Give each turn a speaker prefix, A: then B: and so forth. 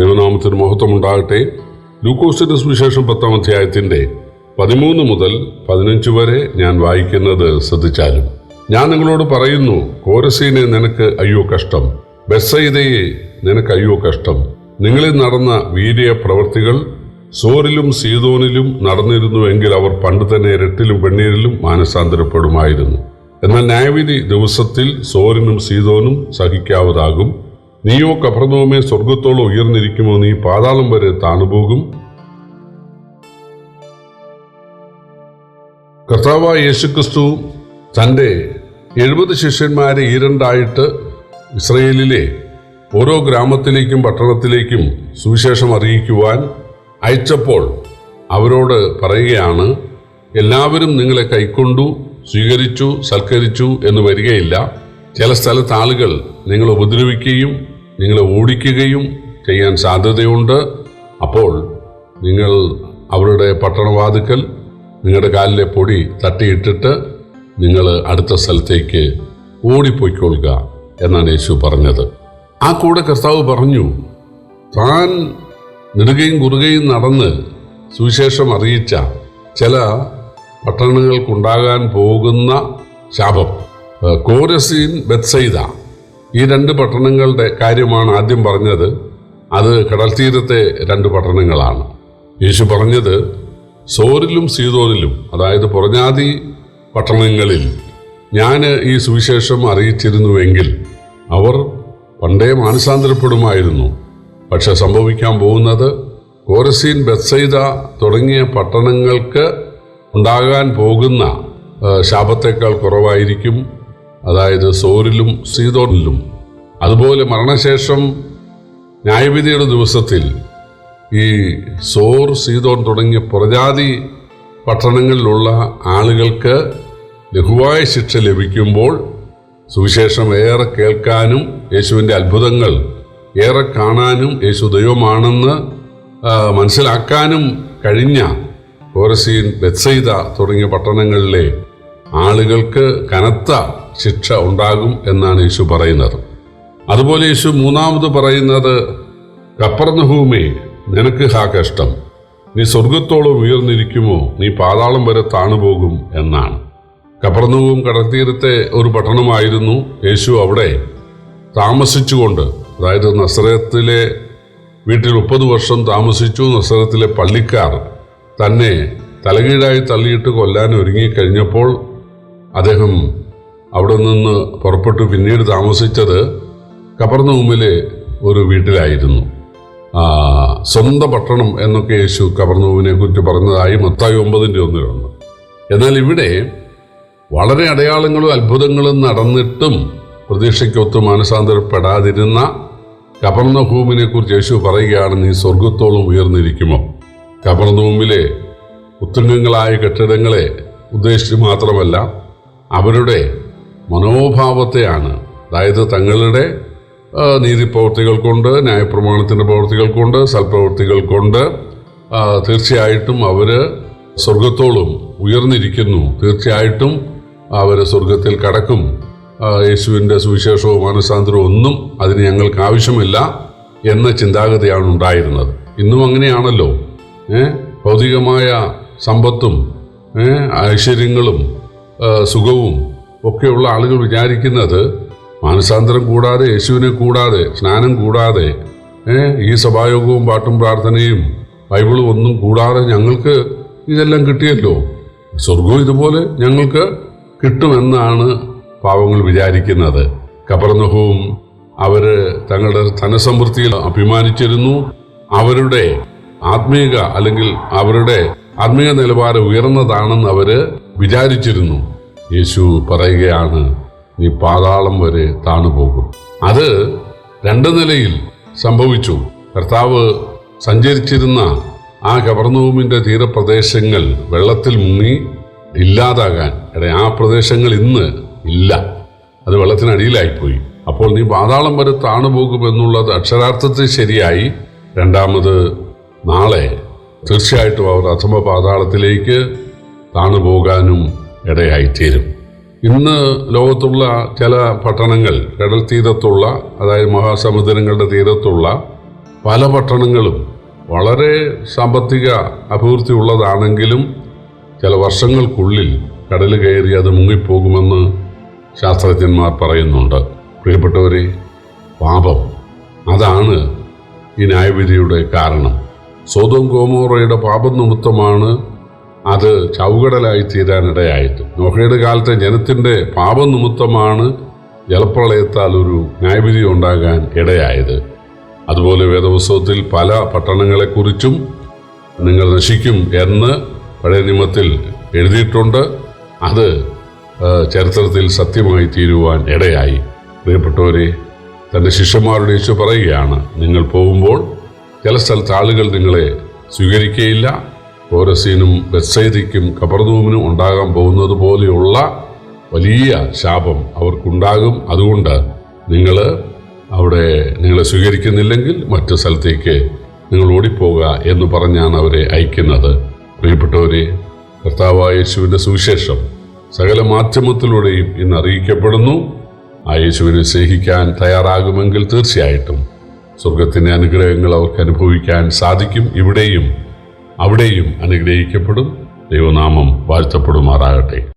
A: ദൈവനാമത്തിന് മഹത്വമുണ്ടാകട്ടെ. ലൂക്കോസിന്റെ സുവിശേഷം പത്താം അധ്യായത്തിന്റെ പതിമൂന്ന് മുതൽ പതിനഞ്ച് വരെ ഞാൻ വായിക്കുന്നത് ശ്രദ്ധിച്ചാലും. ഞാൻ നിങ്ങളോട് പറയുന്നു കോരസീനെ നിനക്ക് അയ്യോ കഷ്ടം. ബെസ്സയിതയെ നിനക്ക് അയ്യോ കഷ്ടം. നിങ്ങളിൽ നടന്ന വീര്യ പ്രവൃത്തികൾ സോറിലും സീതോനിലും നടന്നിരുന്നുവെങ്കിൽ അവർ പണ്ട് തന്നെ ഇരട്ടിലും വെണ്ണീരിലും മാനസാന്തരപ്പെടുമായിരുന്നു. എന്നാൽ ന്യായവിധി ദിവസത്തിൽ സോറിനും സീതോനും സഹിക്കാവതാകും. നീയോ കപ്രനോമേ സ്വർഗത്തോളം ഉയർന്നിരിക്കുമോ? നീ പാതാളം വരെ താണുപോകും. കർത്താവ് യേശുക്രിസ്തു തന്റെ എഴുപത് ശിഷ്യന്മാരെ ഈരണ്ടായിട്ട് ഇസ്രയേലിലെ ഓരോ ഗ്രാമത്തിലേക്കും പട്ടണത്തിലേക്കും സുവിശേഷം അറിയിക്കുവാൻ അയച്ചപ്പോൾ അവരോട് പറയുകയാണ് എല്ലാവരും നിങ്ങളെ കൈക്കൊണ്ടു സ്വീകരിച്ചു സൽക്കരിച്ചു എന്ന് വരികയില്ല. ചില സ്ഥലത്ത് ആളുകൾ നിങ്ങളെ ഉപദ്രവിക്കുകയും നിങ്ങളെ ഓടിക്കുകയും ചെയ്യാൻ സാധ്യതയുണ്ട്. അപ്പോൾ നിങ്ങൾ അവരുടെ പട്ടണവാതുക്കൽ നിങ്ങളുടെ കാലിലെ പൊടി തട്ടിയിട്ടിട്ട് നിങ്ങൾ അടുത്ത സ്ഥലത്തേക്ക് ഓടിപ്പോയിക്കൊള്ളുക എന്നാണ് യേശു പറഞ്ഞത്. ആ കൂടെ കർത്താവ് പറഞ്ഞു താൻ നെടുകയും കുറുകയും നടന്ന് സുവിശേഷം അറിയിച്ച ചില പട്ടണങ്ങൾക്കുണ്ടാകാൻ പോകുന്ന ശാപം കോരസീൻ ബത്സൈദ ഈ രണ്ട് പട്ടണങ്ങളുടെ കാര്യമാണ് ആദ്യം പറഞ്ഞത്. അത് കടൽ തീരത്തെ രണ്ട് പട്ടണങ്ങളാണ്. യേശു പറഞ്ഞത് സോറിലും സീതോനിലും അതായത് പുറഞ്ഞാതി പട്ടണങ്ങളിൽ ഞാൻ ഈ സുവിശേഷം അറിയിച്ചിരുന്നുവെങ്കിൽ അവർ പണ്ടേ മാനസാന്തരപ്പെടുമായിരുന്നു. പക്ഷെ സംഭവിക്കാൻ പോകുന്നത് കോരസീൻ ബെത്സൈദ തുടങ്ങിയ പട്ടണങ്ങൾക്ക് ഉണ്ടാകാൻ പോകുന്ന ശാപത്തേക്കാൾ കുറവായിരിക്കും. അതായത് സോറിലും സീതോണിലും. അതുപോലെ മരണശേഷം ന്യായവിധിയുടെ ദിവസത്തിൽ ഈ സോർ സീതോൺ തുടങ്ങിയ പ്രജാതി പട്ടണങ്ങളിലുള്ള ആളുകൾക്ക് ലഘുവായ ശിക്ഷ ലഭിക്കുമ്പോൾ സുവിശേഷം ഏറെ കേൾക്കാനും യേശുവിന്റെ അത്ഭുതങ്ങൾ ഏറെ കാണാനും യേശു ദൈവമാണെന്ന് മനസ്സിലാക്കാനും കഴിഞ്ഞ കോരസീൻ ബെത്സൈദ തുടങ്ങിയ പട്ടണങ്ങളിലെ ആളുകൾക്ക് കനത്ത ശിക്ഷ ഉണ്ടാകും എന്നാണ് യേശു പറയുന്നത്. അതുപോലെ യേശു മൂന്നാമത് പറയുന്നത് കപ്പർന്നഹൂമേ നിനക്ക് ഹാ കഷ്ടം. നീ സ്വർഗത്തോളം ഉയർന്നിരിക്കുമോ? നീ പാതാളം വരെ താണുപോകും എന്നാണ്. കപ്പർന്നവും കടൽത്തീരത്തെ ഒരു പട്ടണമായിരുന്നു യേശു അവിടെ താമസിച്ചുകൊണ്ട്. അതായത് നസ്രത്തിലെ വീട്ടിൽ മുപ്പത് വർഷം താമസിച്ചു. നസ്രത്തിലെ പള്ളിക്കാർ തന്നെ തലകീഴായി തള്ളിയിട്ട് കൊല്ലാൻ ഒരുങ്ങിക്കഴിഞ്ഞപ്പോൾ അദ്ദേഹം അവിടെ നിന്ന് പുറപ്പെട്ടു പിന്നീട് താമസിച്ചത് കബർന്നൂമിലെ ഒരു വീട്ടിലായിരുന്നു. സ്വന്തം പട്ടണം എന്നൊക്കെ യേശു കബർന്നൂവിനെ കുറിച്ച് പറഞ്ഞതായി മത്തായി ഒമ്പതിന്റെ ഒന്നിലുണ്ട് എന്നാൽ ഇവിടെ വളരെ അടയാളങ്ങളും അത്ഭുതങ്ങളും നടന്നിട്ടും പ്രതീക്ഷയ്ക്കൊത്ത് മാനസാന്തരപ്പെടാതിരുന്ന കബർന്നഭൂമിനെ കുറിച്ച് യേശു പറയുകയാണ് നീ സ്വർഗത്തോളം ഉയർന്നിരിക്കുമോ? കബർന്നൂമിലെ ഉത്തുംഗങ്ങളായ കെട്ടിടങ്ങളെ ഉദ്ദേശിച്ച് മാത്രമല്ല അവരുടെ മനോഭാവത്തെയാണ്. അതായത് തങ്ങളുടെ നീതിപ്രവർത്തികൾ കൊണ്ട് ന്യായപ്രമാണത്തിന്റെ പ്രവർത്തികൾ കൊണ്ട് സൽപ്രവർത്തികൾ കൊണ്ട് തീർച്ചയായിട്ടും അവർ സ്വർഗത്തോളം ഉയർന്നിരിക്കുന്നു. തീർച്ചയായിട്ടും അവർ സ്വർഗത്തിൽ കടക്കും. യേശുവിന്റെ സുവിശേഷവും മാനസാന്തരവും ഒന്നും അതിന് ഞങ്ങൾക്ക് ആവശ്യമില്ല എന്ന ചിന്താഗതിയാണ് ഉണ്ടായിരുന്നത്. ഇന്നും അങ്ങനെയാണല്ലോ. ഭൗതികമായ സമ്പത്തും ഐശ്വര്യങ്ങളും സുഖവും ഒക്കെയുള്ള ആളുകൾ വിചാരിക്കുന്നത് മാനസാന്തരം കൂടാതെ യേശുവിനെ കൂടാതെ സ്നാനം കൂടാതെ ഈ സഭായോഗവും പാട്ടും പ്രാർത്ഥനയും ബൈബിളും ഒന്നും കൂടാതെ ഞങ്ങൾക്ക് ഇതെല്ലാം കിട്ടിയല്ലോ. സ്വർഗവും ഇതുപോലെ ഞങ്ങൾക്ക് കിട്ടുമെന്നാണ് പാവങ്ങൾ വിചാരിക്കുന്നത്. കബർനഹവും അവർ തങ്ങളുടെ ധനസമൃദ്ധിയിൽ അഭിമാനിച്ചിരുന്നു. അവരുടെ ആത്മീക അല്ലെങ്കിൽ അവരുടെ ആത്മീയ നിലവാരം ഉയർന്നതാണെന്ന് അവർ വിചാരിച്ചിരുന്നു. യേശു പറയുകയാണ് നീ പാതാളം വരെ താണു പോകും അത് രണ്ട് നിലയിൽ സംഭവിച്ചു. കർത്താവ് സഞ്ചരിച്ചിരുന്ന ആ കവർന്നൂമിന്റെ തീരപ്രദേശങ്ങൾ വെള്ളത്തിൽ മുങ്ങി ഇല്ലാതാകാൻ. ഇട ആ പ്രദേശങ്ങൾ ഇന്ന് ഇല്ല. അത് വെള്ളത്തിനടിയിലായിപ്പോയി. അപ്പോൾ നീ പാതാളം വരെ താണു പോകുമെന്നുള്ളത് അക്ഷരാർത്ഥത്തിൽ ശരിയായി. രണ്ടാമത് നാളെ തീർച്ചയായിട്ടും അവർ അഥമ പാതാളത്തിലേക്ക് താണു പോകാനും ഇടയായിത്തീരും. ഇന്ന് ലോകത്തുള്ള ചില പട്ടണങ്ങൾ കടൽ തീരത്തുള്ള അതായത് മഹാസമുദ്രങ്ങളുടെ തീരത്തുള്ള പല പട്ടണങ്ങളും വളരെ സാമ്പത്തിക അഭിവൃദ്ധി ഉള്ളതാണെങ്കിലും ചില വർഷങ്ങൾക്കുള്ളിൽ കടൽ കയറി അത് മുങ്ങിപ്പോകുമെന്ന് ശാസ്ത്രജ്ഞന്മാർ പറയുന്നുണ്ട്. പ്രിയപ്പെട്ടവരെ പാപം. അതാണ് ഈ ന്യായവിധിയുടെ കാരണം. സ്വതം ഗോമോറയുടെ പാപം നിമിത്തമാണ് അത് ചൗകടലായി തീരാനിടയായത് നോഹയുടെ കാലത്തെ ജനത്തിന്റെ പാപം നിമിത്തമാണ് ജലപ്രളയത്താൽ ഒരു ന്യായവിധി ഉണ്ടാകാൻ ഇടയായത്. അതുപോലെ വേദപുസ്തകത്തിൽ പല പട്ടണങ്ങളെക്കുറിച്ചും നിങ്ങൾ നശിക്കും എന്ന് പഴയ നിയമത്തിൽ എഴുതിയിട്ടുണ്ട്. അത് ചരിത്രത്തിൽ സത്യമായി തീരുവാൻ ഇടയായി. പ്രിയപ്പെട്ടവരെ തന്റെ ശിഷ്യന്മാരുടെ യേശു പറയുകയാണ് നിങ്ങൾ പോകുമ്പോൾ ചില സ്ഥലത്ത് ആളുകൾ നിങ്ങളെ സ്വീകരിക്കുകയില്ല ഓരസീനും ബെത്സൈദിക്കും കബർദൂമിനും ഉണ്ടാകാൻ പോകുന്നത് പോലെയുള്ള വലിയ ശാപം അവർക്കുണ്ടാകും. അതുകൊണ്ട് നിങ്ങൾ അവിടെ നിങ്ങളെ സ്വീകരിക്കുന്നില്ലെങ്കിൽ മറ്റു സ്ഥലത്തേക്ക് നിങ്ങൾ ഓടിപ്പോകുക എന്ന് പറഞ്ഞാണ് അവരെ അയക്കുന്നത്. പ്രിയപ്പെട്ടവരെ കർത്താവായ യേശുവിന്റെ സുവിശേഷം സകല മാധ്യമത്തിലൂടെയും ഇന്ന് അറിയിക്കപ്പെടുന്നു. ആ യേശുവിനെ സ്നേഹിക്കാൻ തയ്യാറാകുമെങ്കിൽ തീർച്ചയായിട്ടും സ്വർഗത്തിന്റെ അനുഗ്രഹങ്ങൾ അവർക്ക് അനുഭവിക്കാൻ സാധിക്കും. ഇവിടെയും അവിടെയും അനുഗ്രഹിക്കപ്പെടും. ദൈവനാമം വാഴ്ത്തപ്പെടുമാറാകട്ടെ.